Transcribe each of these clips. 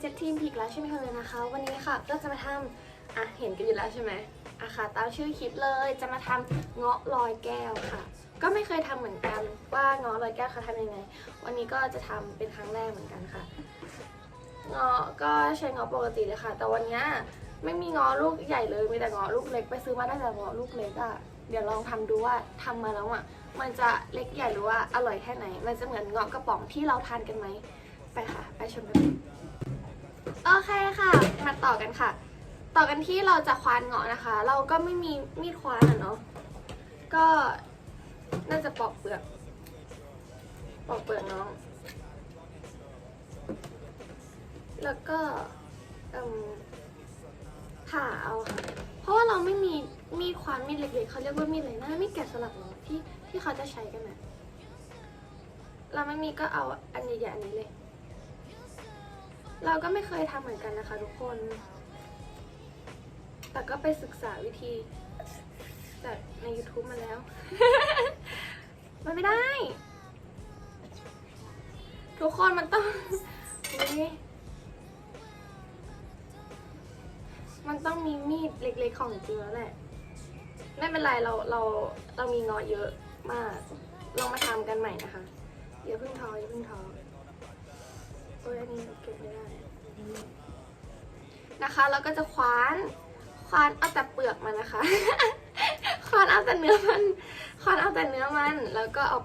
เจ็ดทีมพีกแล้วใช่ไหมคะเลยนะคะ วันนี้ค่ะก็จะมาทำอะเห็นกันอยู่แล้วใช่ไหมอะค่ะตามชื่อคลิปเลยจะมาทำเงาะลอยแก้วค่ะ ก็ไม่เคยทำเหมือนกันว่าเงาะลอยแก้วเขาทำยังไง วันนี้ก็จะทำเป็นครั้งแรกเหมือนกันค่ะเงาะก็ใช้เงาะปกติเลยค่ะ แต่วันเนี้ยไม่มีเงาะลูกใหญ่เลยมีแต่เงาะลูกเล็กไปซื้อมาได้แต่เงาะลูกเล็กอะ่ะเดี๋ยวลองทำดูว่าทำมาแล้วอะมันจะเล็กใหญ่หรือว่าอร่อยแค่ไหน มันจะเหมือนเงาะกระป๋องที่เราทานกันไหมไปค่ะ ไปชมกัน โอเคค่ะ มาต่อกันค่ะ ต่อกันที่เราจะควานเงาะนะคะ เราก็ไม่มีมีดควานอะเนาะ ก็น่าจะปอกเปลือก ปอกเปลือกน้อง แล้วก็เอิ่มผ่าเอาค่ะ เพราะว่าเราไม่มีมีดควานมีดเล็กๆเขาเรียกว่ามีดอะไรนะมีดแกะสลักเนาะที่ที่เขาจะใช้กันนะเราไม่มีก็เอาอันใหญ่ๆอันนี้เลย เราก็ไม่เคยทำเหมือนกันนะคะทุกคน แต่ก็ไปศึกษาวิธีจากใน YouTube มาแล้ว มันไม่ได้ ทุกคนมันต้องมันต้องมีมีดเล็กๆของจริงแล้วแหละ ไม่เป็นไรเราเราเรามีงอเยอะมาก ลองมาทำกันใหม่นะคะอย่าเพิ่งท้ออย่าเพิ่งท้อ โอ้ยอันนี้เก็บไม่ได้นะคะแล้วก็จะคว้านคว้านเอาแต่เปลือกมันนะคะ คว้านเอาแต่เนื้อมัน คว้านเอาแต่เนื้อมัน แล้วก็เอา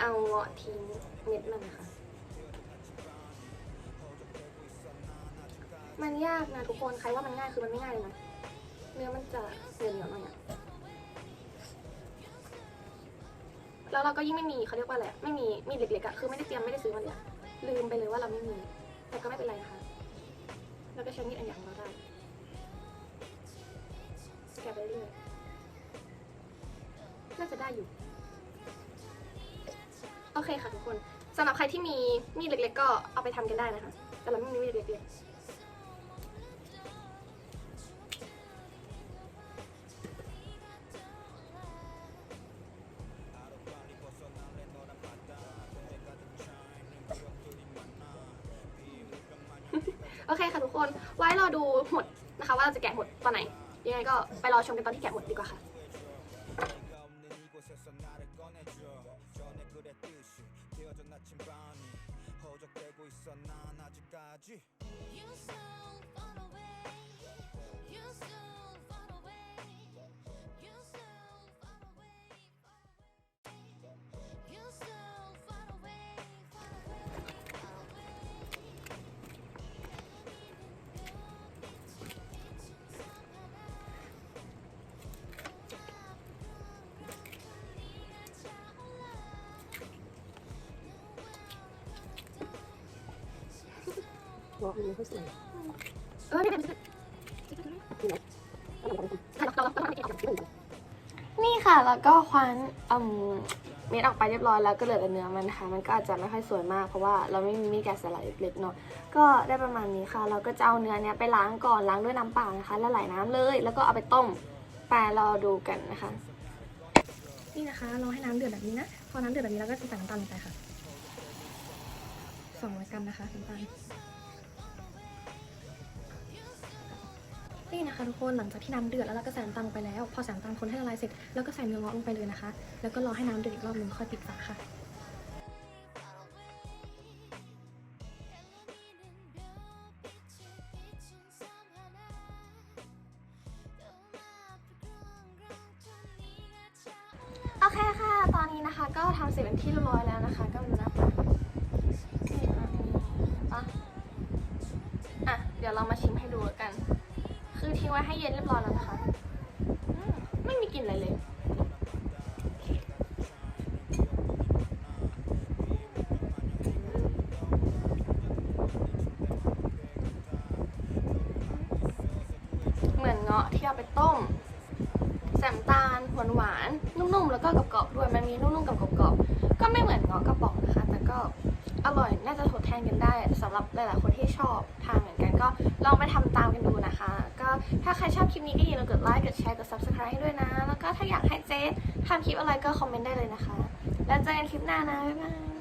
เอาเงาะทิ้งเม็ดมันนะคะมันยากนะทุกคน ใครว่ามันง่ายคือมันไม่ง่ายเลยนะเนื้อมันจะเหนียวเหนียวหน่อยอะแล้วเราก็ยิ่งไม่มีเขาเรียกว่าอะไร ไม่มีมีดเล็กๆอะคือไม่ได้เตรียมไม่ได้ซื้อมันเลยอะ ลืมไปเลยว่าเราไม่มี แต่ก็ไม่เป็นไรนะคะเราก็ใช้มีดอันอย่างของเราได้แกไปเรื่อยน่าจะได้อยู่ โอเคค่ะทุกคนสำหรับใครที่มีมีดเล็ก ๆ ก็เอาไปทำกันได้นะคะ แต่เราไม่มีมีดเล็กๆ โอเคค่ะทุกคน ไว้รอดูหมดนะคะ ว่าเราจะแกะหมดตอนไหน ยังไงก็ไปรอชมกันตอนที่แกะหมดดีกว่าค่ะ You so far away. You're วมันไม่ค่อยสวยเออนี่ค่ะแล้วก็ควันเม็ดออกไปเรียบร้อยแล้วก็เหลือแต่เนื้อมันค่ะมันก็อาจจะไม่ค่อยสวยมากเพราะว่าเราไม่มีแกะสลายเล็กๆเนาะก็ได้ประมาณนี้ค่ะ เราก็จะเอาเนื้อเนี้ยไปล้างก่อนล้างด้วยน้ำเปล่านะคะแล้วไหลน้ำเลย แล้วก็เอาไปต้มไปรอดูกันนะคะ นี่นะคะเราให้น้ำเดือดแบบนี้นะพอน้ำเดือดแบบนี้เราก็จะใส่น้ำตาลลงไปค่ะสองร้อยกรัมนะคะน้ำตาล นี่นะคะทุกคนหลังจากที่น้ำเดือดแล้วเราก็ใส่น้ำตาลลงไปแล้ว พอใส่น้ำตาลคนให้ละลายเสร็จแล้วก็ใส่เนื้อเงาะลงไปเลยนะคะ แล้วก็รอให้น้ำเดือดอีกรอบหนึงค่อยปิดฝาค่ะโอเคค่ะ ตอนนี้นะคะก็ทำเสร็จเป็นที่เรียบร้อยแล้วนะคะ ก็ คือทิ้งไว้ให้เย็นเรียบร้อยแล้วนะคะอืมไม่มีกลิ่นอะไรเลย เหมือนเงาะที่เอาไปต้มแซมตาลหวานหวานๆนุ่มๆ แล้วก็กรอบๆด้วย มันมีนุ่มๆ กับกรอบๆ ก็ไม่เหมือนเงาะกระป๋องนะคะ แต่ก็อร่อย น่าจะทดแทนกันได้สำหรับหลายๆคนที่ชอบทานเหมือนกันก็ลองไปทำตามกัน ถ้าใครชอบคลิปนี้ก็อย่าลืมกดไลค์ กดแชร์ กด subscribe ให้ด้วยนะ แล้วก็ถ้าอยากให้เจ๊ทำคลิปอะไรก็คอมเมนต์ได้เลยนะคะ แล้วเจอกันคลิปหน้านะ บ๊ายบาย